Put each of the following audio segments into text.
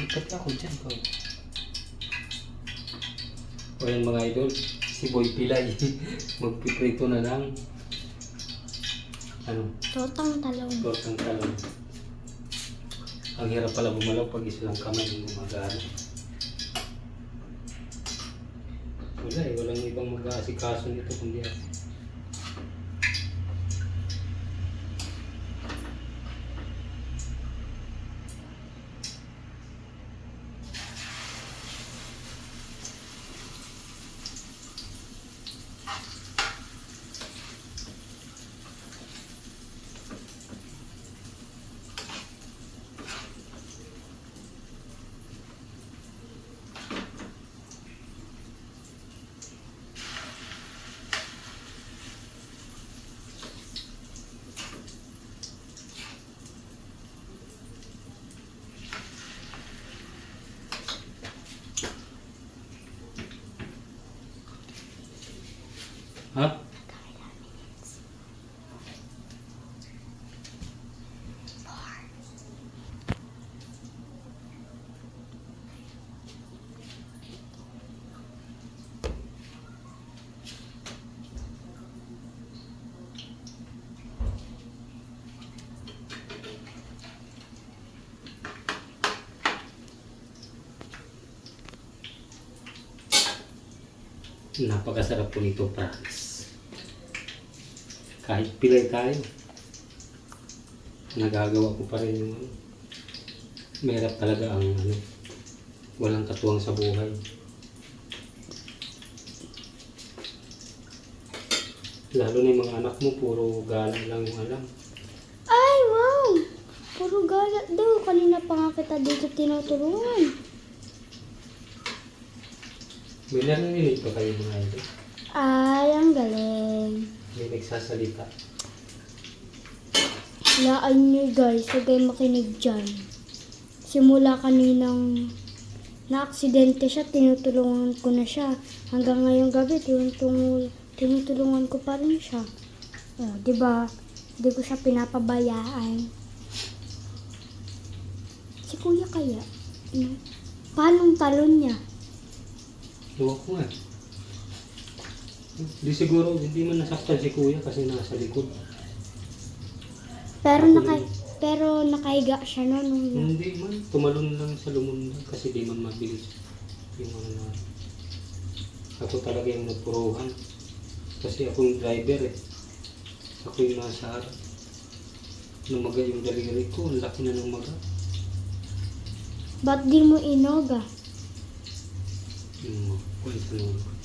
Lipat ako dyan ko. O yan mga idol, si Boy Pilay. Magpiprito na lang. Ano, Tortang talong. tortang talong. Ang hirap pala bumalaw pag isa lang kamay yung gumagana. Wala eh, walang ibang mag-aasikaso nito kundi ako. 啊？Napakasarap po nito, promise. Kahit pilay tayo, nagagawa ko pa rin yung ano. Mahirap talaga ang ano, walang katuwang sa buhay. Lalo na yung mga anak mo, puro galang lang yung alam. Ay, wow! Puro gala daw. Kanina pa nga kita dito tinutulungan. May narinig pa kayo mga ito. Ay, ang galing. May nagsasalita. Laan niyo guys, huwag kayo makinig dyan. Simula kaninang na-aksidente siya, tinutulungan ko na siya. Hanggang ngayong gabi, tinutulungan, tinutulungan ko pa rin siya. Oh, di ba? Hindi ko siya pinapabayaan. Si kuya kaya? Ano? Paano ang talon niya? Luwa ko nga. Di siguro, hindi man nasaktan si kuya kasi nasa likod. Pero naka pero nakahiga siya noon. nung Hindi man, tumalon lang sa lumundag kasi di man mabilis yung ano na. Ako talaga yung nagpuruhan. Kasi ako yung driver eh. Ako yung nasa harap. Numaga yung daliri ko, ang laki na ng maga. Ba't di mo inoga? Yung kuwan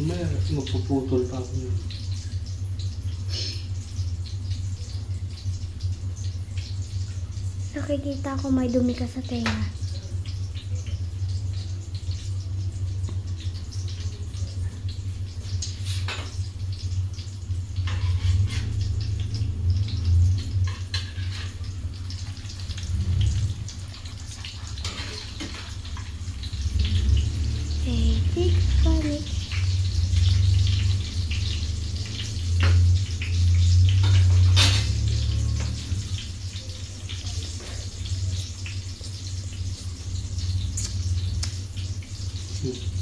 May magpuputol pa ako. nun. Nakikita ko may dumi ka sa tenga. Hey, big bunny. 嗯